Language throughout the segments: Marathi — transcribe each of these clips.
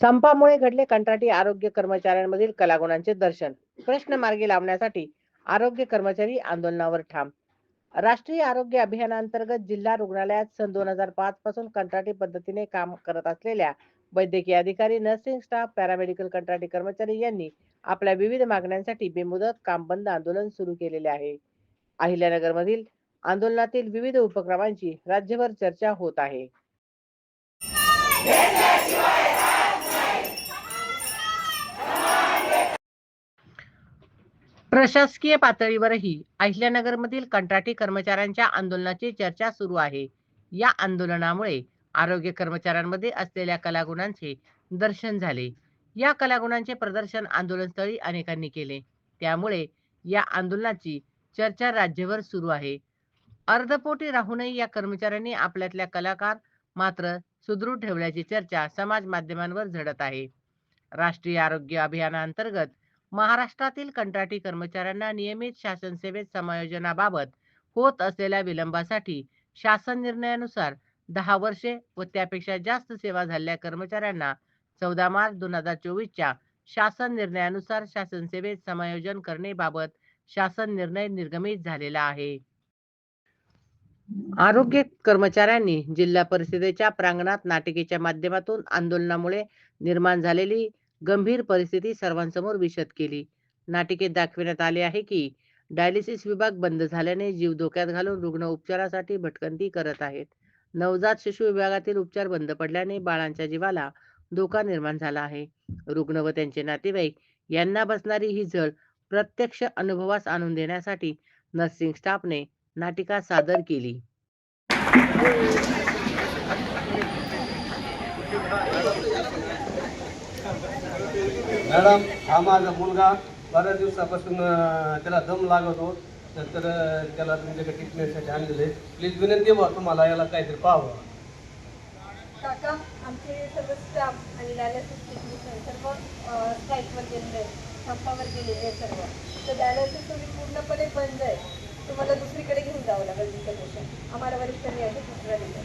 संपामुळे घडले कंत्राटी आरोग्य कर्मचाऱ्यांमधील कलागुणांचे दर्शन. प्रश्न मार्गी लावण्यासाठी आरोग्य कर्मचारी आंदोलनावर ठाम. राष्ट्रीय आरोग्य अभियानांतर्गत जिल्हा रुग्णालयात सन दोन हजार पाच पासून कंत्राटी पद्धतीने काम करत असलेल्या वैद्यकीय अधिकारी नर्सिंग स्टाफ पॅरामेडिकल कंत्राटी कर्मचारी यांनी आपल्या विविध मागण्यांसाठी बेमुदत काम बंद आंदोलन सुरू केलेले आहे. अहिल्यानगर मधील आंदोलनातील विविध उपक्रमांची राज्यभर चर्चा होत आहे. प्रशासकीय पातळीवरही अहिल्यानगरमधील कंत्राटी कर्मचाऱ्यांच्या आंदोलनाची चर्चा सुरू आहे. या आंदोलनामुळे आरोग्य कर्मचाऱ्यांमध्ये असलेल्या कलागुणांचे दर्शन झाले. या कलागुणांचे प्रदर्शन आंदोलनस्थळी अनेकांनी केले. त्यामुळे या आंदोलनाची चर्चा राज्यभर सुरू आहे. अर्धपोटी राहूनही या कर्मचाऱ्यांनी आपल्यातल्या कलाकार मात्र सुदृढ ठेवल्याची चर्चा समाज माध्यमांवर झडत आहे. राष्ट्रीय आरोग्य अभियानांतर्गत महाराष्ट्रातील कंत्राटी कर्मचाऱ्यांना नियमित शासन सेवेत समायोजनाबाबत होत असलेल्या विलंबासाठी शासन निर्णयानुसार दहा वर्षे व त्यापेक्षा जास्त सेवा झालेल्या कर्मचाऱ्यांना चौदा मार्च दोन हजार चोवीसच्या शासन निर्णयानुसार शासन सेवेत समायोजन करण्याबाबत शासन निर्णय निर्गमित झालेला आहे. आरोग्य कर्मचाऱ्यांनी जिल्हा परिषदेच्या प्रांगणात नाटिकेच्या माध्यमातून आंदोलनामुळे निर्माण झालेली गंभीर परिस्थिती सर्वांसमोर विशद केली. नाटिकेत दाखविण्यात आले आहे की डायलिसिस विभाग बंद झाल्याने जीव धोक्यात घालून रुग्ण उपचारासाठी भटकंती करत आहेत. नवजात शिशु विभागातील उपचार बंद पडल्याने बाळांच्या जीवाला धोका निर्माण झाला आहे. रुग्ण व त्यांचे नातेवाईक यांना बसणारी ही झळ प्रत्यक्ष अनुभवास आणून देण्यासाठी नर्सिंग स्टाफने नाटिका सादर केली. मॅडम हा माझा मुलगा बऱ्याच दिवसापासून त्याला दम लागतो तर तर त्याला तुमच्याकडे ट्रीटमेंटसाठी आणलेले. प्लीज विनंती बा तुम्हाला याला काहीतरी पाहावं. काका आमचे सर्व स्टाफ आणि डायलिसिस टेक्निशियन सर्व स्ट्राईकवर गेलेले आहेत. संपावर गेलेले आहेत सर्व. तर डायलिसिस तुम्ही पूर्णपणे बंद आहे. तुम्हाला दुसरीकडे घेऊन जावं लागेल तुमचं पेशंट आम्हाला वरिष्ठांनी आहे दुसऱ्या दिलं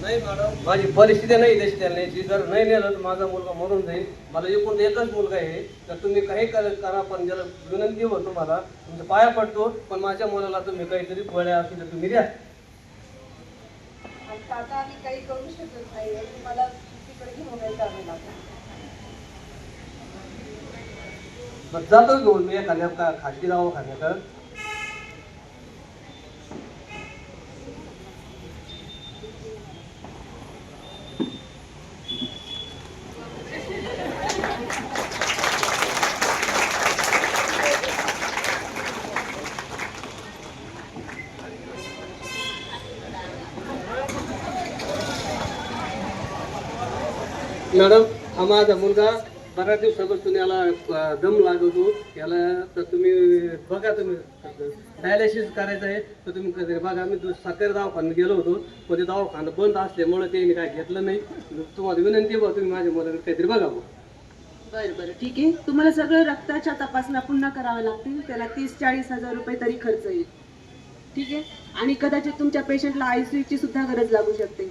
नाही मॅडम. माझी परिस्थिती नाही तशी त्याने. जर नाही नेलं तर माझा मुलगा मरून जाईल. मला एकूण एकच मुलगा आहे. तर तुम्ही काही कर- करा पण ज्याला विनंती हो तुम्हाला तुमच्या पाया पडतो पण माझ्या मुलाला तुम्ही काहीतरी गोळ्या असतील तर तुम्ही द्या. आणि काका आम्ही काही करू शकत नाही. तुम्हाला दुसरीकडे घेऊन लागेल. जातो घेऊन मी एखाद्या खाजगी दवाखान्यात. मॅडम हा माझा मुलगा बऱ्याच दिवसापासून याला दम लागतो. याला तर तुम्ही बघा तुम्ही. डायलिसिस करायचं आहे तर तुम्ही कधी बघा मी सातेर दवाखान्यात गेलो होतो. पण ते दवाखाना बंद असल्यामुळे त्यांनी काय घेतलं नाही. तुम्हाला विनंती बघा तुम्ही माझ्या मुलाला काहीतरी बघा बरं बरं ठीक आहे. तुम्हाला सगळं रक्ताच्या तपासण्या पुन्हा कराव्या लागतील. त्याला तीस चाळीस हजार रुपये तरी खर्च येईल. ठीक आहे? आणि कदाचित तुमच्या पेशंटला आयसीयू ची सुद्धा गरज लागू शकते.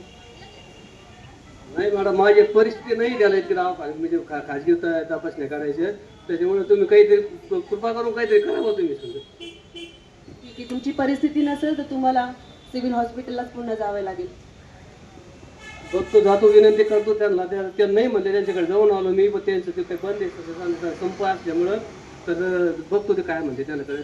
नाही मॅडम माझी परिस्थिती नाही त्याला इतकी दवाखान्यात. म्हणजे खा खाजगी त- तपासण्या करायच्या त्याच्यामुळे तुम्ही काहीतरी कृपा करून काहीतरी करा बुवा तुम्ही समजा. ठीक आहे तुमची परिस्थिती नसेल तर तुम्हाला सिव्हिल हॉस्पिटललाच पुन्हा जावे लागेल. बघतो जातो विनंती करतो त्यांना. त्या त्या नाही म्हणले त्यांच्याकडे जाऊन आलो मी पण त्यांचं ते काही बंद आहे संप असल्यामुळं तर बघतो ते काय म्हणते त्यांच्याकडे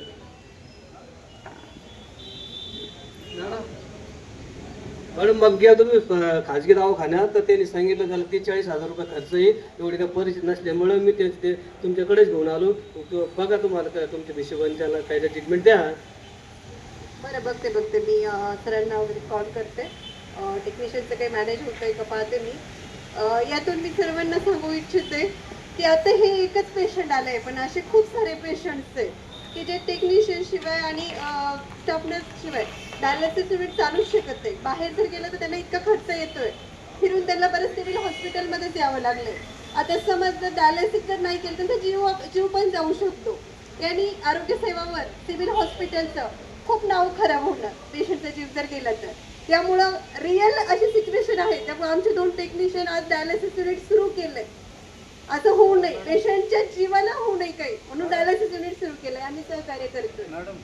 मॅडम मग घ्या तुम्ही खाजगी दवाखान्यात. तर त्यांनी सांगितलं त्याला ते चाळीस हजार रुपये खर्च येईल एवढी काय परिस्थिती नसल्यामुळं मी ते ते तुमच्याकडेच घेऊन आलो. तो बघा तुम्हाला काय तुमच्या हिशोबाने त्याला काय ट्रीटमेंट द्या. बरं बघते बघते. मी सरांना वगैरे कॉल करते. टेक्निशियनचं काही मॅनेज होतं का पाहते मी. यातून मी सर्वांना सांगू इच्छिते की आता हे एकच पेशंट आलं आहे पण असे खूप सारे पेशंट्स आहेत. की जे टेक्निशियन शिवाय आणि स्टाफ शिवाय डायलिसिस युनिट चालूच शकत नाही. बाहेर जर गेलं तर त्यांना इतका खर्च येतोय. फिरून त्यांना बरंच सिव्हिल हॉस्पिटलमध्येच यावं लागलंय. आता समज जर डायलिसिस जर नाही केलं तर जीव जीव पण जाऊ शकतो. यांनी आरोग्य सेवावर सिव्हिल हॉस्पिटलचं खूप नाव खराब होणार. पेशंटचा जीव जर गेला तर. त्यामुळं रिअल अशी सिच्युएशन आहे. त्यामुळे आमचे दोन टेक्निशियन आज डायलिसिस युनिट सुरू केले असं होऊ नये. पेशंटच्या जीवाला होऊ नये काही. म्हणून डायलिसिस युनिट सुरू केलंय. आम्ही सहकार्य करतो मॅडम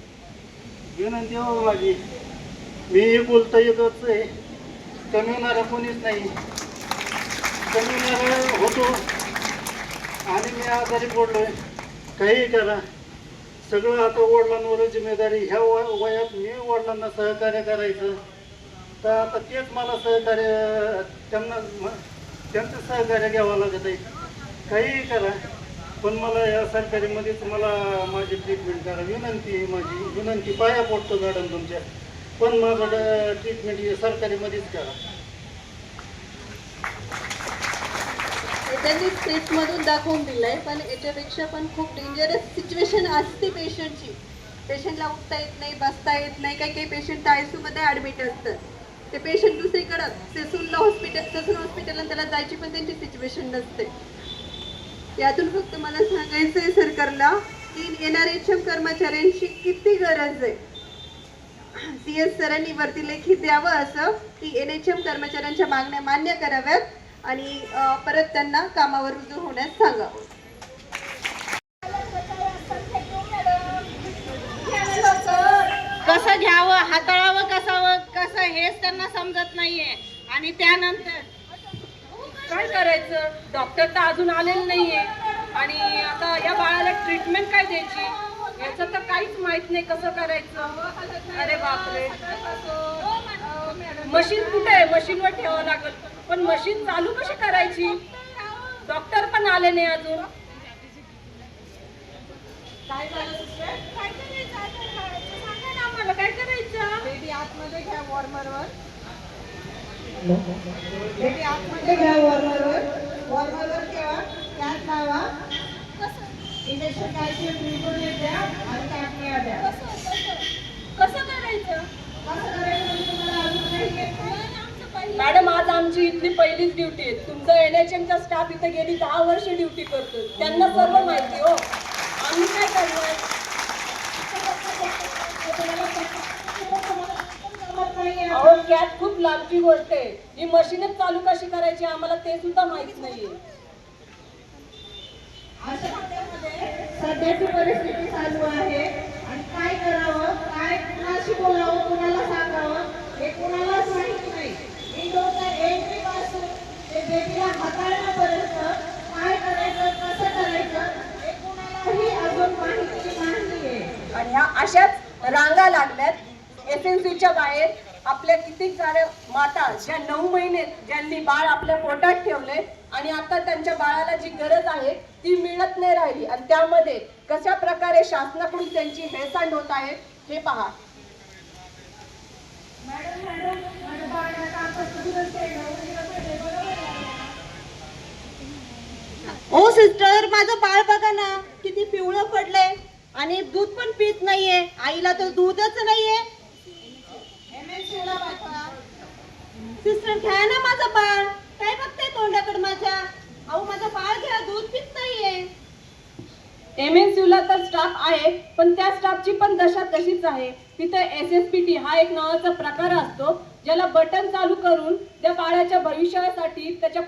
विनंती हो माझी. मी बोलता येतच आहे. कमी कोणीच नाही. कमी होतो. आणि मी आजारी पडलोय. काही करा. सगळं आता वडिलांवर जिम्मेदारी. ह्या वयात मी वडिलांना सहकार्य करायचं. तर आता तेच मला सहकार्य त्यांना त्यांचं सहकार्य घ्यावं लागत आहे काही करा पण मला या सरकारीमध्येच मला माझी ट्रीटमेंट करा विनंती आहे माझी. विनंती पाया पडतो मॅडम तुमच्या. पण माझं ट्रीटमेंट हे सरकारीमध्येच करा. त्यांनी स्क्रिप्ट दाखवून दिलंय पण याच्यापेक्षा पण खूप डेंजरस सिच्युएशन असते पेशंटची पेशंटला उठता येत नाही बसता येत नाही. काही काही पेशंट आयसीयूमध्ये ॲडमिट ऍडमिट असतात. ते पेशंट दुसरीकडं सेसूनला हॉस्पिटल सेसून हॉस्पिटलला त्याला जायची पण त्यांची सिच्युएशन नसते. यातून फक्त मला सांगायचं आहे सरकारला की एन आर एच एम कर्मचाऱ्यांची किती गरज आहे? सी एस सरांनी वरती लेखी द्यावं असं की एन एच एम कर्मचाऱ्यांच्या मागण्या मान्य कराव्यात आणि परत त्यांना कामावर रुजू होण्यास सांगावं. कसं घ्यावं हाताळावं कसावं कसं हेच त्यांना समजत नाहीये. आणि त्यानंतर करायचं? डॉक्टर तर अजून आलेलं नाहीये. आणि आता या बाळाला ट्रीटमेंट काय द्यायची? याचं तर काहीच माहीत नाही कसं करायचं. अरे बापरे. मशीन कुठे आहे? मशीनवर ठेवावं लागल. पण मशीन चालू कशी करायची? डॉक्टर पण आले नाही अजून. काय झालं काय करायचं? बेबी आतमध्ये घ्या वॉर्मरवर. बेबी आतमध्ये घ्या वॉर्मरवर वॉर्मरवर ठेवा कॅप लावा. इंजेक्शन कॅल्शियम ग्लुकोनेट द्या आणि कॅपनिया द्या. कसं करायचं? मॅडम आज आमची इथली पहिलीच ड्युटी आहे. तुमचं एन एच एमचा स्टाफ इथे गेली दहा वर्ष ड्युटी करतो त्यांना सर्व माहिती हो. आम्ही काय करणार? अहो कॅट खूप लांबची गोष्ट आहे. ही मशीनच चालू कशी करायची आम्हाला ते सुद्धा माहीत नाहीये. सध्याची परिस्थिती चालू आहे. आणि काय करावं? काय कुणाशी बोलावं कुणाला सांगावं हे कुणालाच माहिती नाही इंडोरच्या एंट्री पासून ते बेबीला हाताळण्यापर्यंत काय करायचं कसं करायचं हे कुणालाही अजून माहिती नाहीये आणि ह्या अशाच रांगा लागल्यात एस बाहेर आपल्या किती साऱ्या माता ज्या नऊ महिने ज्यांनी बाळ आपल्या पोटात ठेवले आणि आता त्यांच्या बाळाला जी गरज आहे ती मिळत नाही राहिली. आणि त्यामध्ये कशा प्रकारे शासनाकडून त्यांची हेळसांड होत आहे हे पहा. ओ सिस्टर माझं बाळ बघा ना किती पिवळं पडलंय. आणि दूध पण पित नाहीये. आईला तर दूधच नाहीये सिस्टर घ्या ना माझं बाळ काय बघते तोंडाकडे माझ्या अहो माझं बाळ घ्या दूध पित नाहीये एम एन ला तर स्टाफ आहे पण त्या स्टाफची पण दशा तशीच आहे. तिथे एस एस पी टी हा एक नावाचा प्रकार असतो ज्याला बटन चालू करून त्या बाळाच्या भविष्यासाठी त्याच्या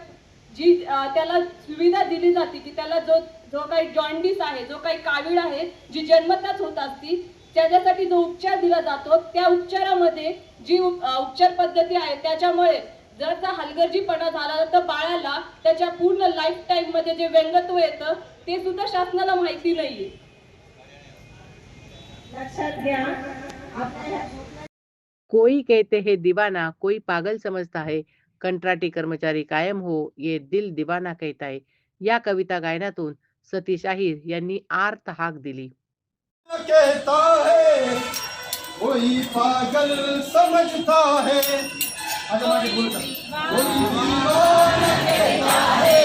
जी त्याला सुविधा दिली जाते की त्याला जो जो काही जॉन्डिस आहे जो काही कावीळ आहे जी जन्मताच होत असती त्याच्यासाठी जो उपचार दिला जातो त्या उपचारामध्ये जी उपचार पद्धती आहे त्याच्यामुळे जर त्या हलगर्जीपणा झाला तर बाळाला त्याच्या पूर्ण लाईफ टाईममध्ये जे व्यंगत्व येतं ते सुद्धा शासनाला माहिती नाहीये. कोई कहते हैं दीवाना, कोई पागल समझता है, कंत्राटी कर्मचारी कायम हो, ये दिल दीवाना कहता है। या कविता गायनातून सतीश आहिर यांनी आर्त हाक दिली। कहता है, कोई पागल समझता है। कोई कहता है।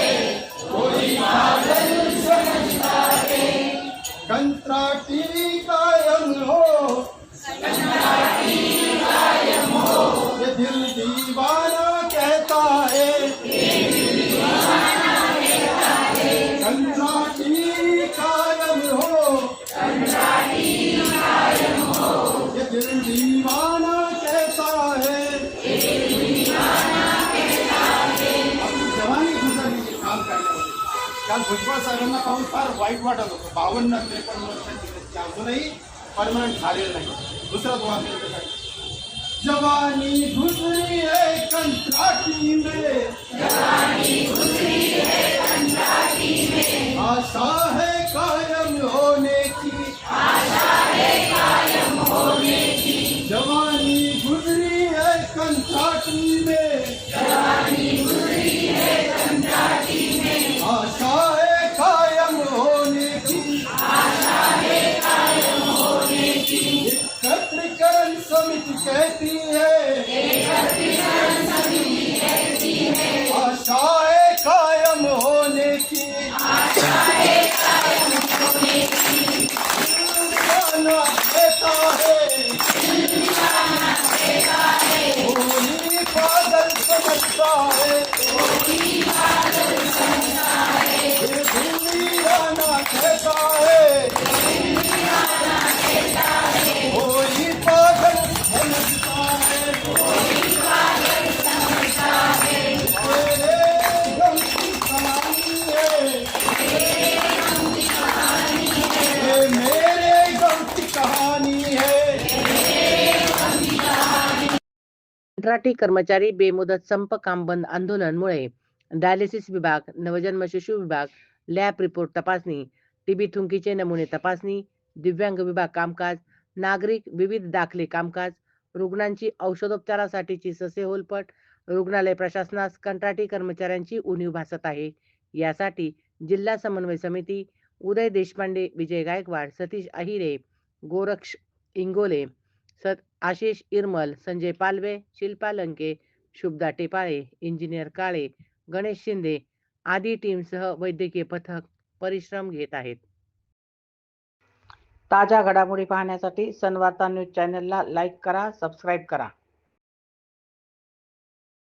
काल भुजबळ साहेबांना पाहून फार वाईट वाटत होतं. बावन्न त्रेपन्न वर्षांची अजूनही परमनंट झालेलं नाही. दुसरा दुवा जवानी गुजरी है कंत्राटी में. आशा है कायम होने की कहती है। आशाएं कायम होने की। गाना देता है। पागल समझता है। दिल्ली कहता है। कंत्राटी कर्मचारी बेमुदत संप काम बंद आंदोलनमुळे डायलिसिस विभाग नवजन्म शिशु विभाग लॅब रिपोर्ट तपासणी टीबी थुंकीचे नमुने तपासणी दिव्यांग विभाग कामकाज नागरिक विविध दाखले कामकाज रुग्णांची औषधोपचारासाठीची ससे होलपट रुग्णालय प्रशासनास कंत्राटी कर्मचाऱ्यांची उणीव भासत आहे. यासाठी जिल्हा समन्वय समिती उदय देशपांडे विजय गायकवाड सतीश अहिरे गोरक्ष इंगोले सत आशिष इरमल संजय पालवे शिल्पा लंके शुभदा टेपाळे इंजिनियर काळे गणेश शिंदे आदी टीमसह वैद्यकीय पथक परिश्रम घेत आहेत. ताज्या घडामोडी पाहण्यासाठी सनवार्ता न्यूज चॅनलला लाईक करा सबस्क्राईब करा.